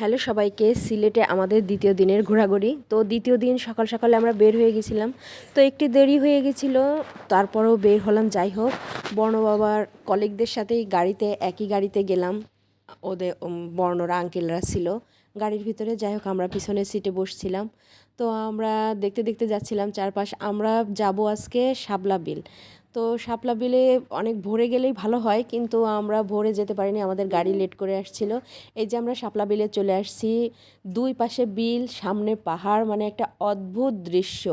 Hello সবাইকে, সিলেটে আমাদের দ্বিতীয় দিনের ঘোরাঘুরি। তো দ্বিতীয় দিন সকাল সকালে আমরা বের হয়ে গেছিলাম। তো একটি দেরি হয়ে গেছিল, তারপরেও বের হলাম, যাই হোক। বর্ণ বাবার কলিগদের সাথেই গাড়িতে, একই গাড়িতে গেলাম। ওদের বর্ণরা আঙ্কেলরা ছিল। গাড়ির ভিতরে, যাই হোক, আমরা পিছনের সিটে বসছিলাম। তো আমরা দেখতে দেখতে যাচ্ছিলাম চারপাশ। আমরা যাব আজকে শাপলা বিল। তো শাপলা বিলে অনেক ভোরে গেলেই ভালো হয়, কিন্তু আমরা ভোরে যেতে পারিনি, আমাদের গাড়ি লেট করে আসছিল। এই যে আমরা শাপলা বিলে চলে আসছি, দুই পাশে বিল, সামনে পাহাড় মানে একটা অদ্ভুত দৃশ্য।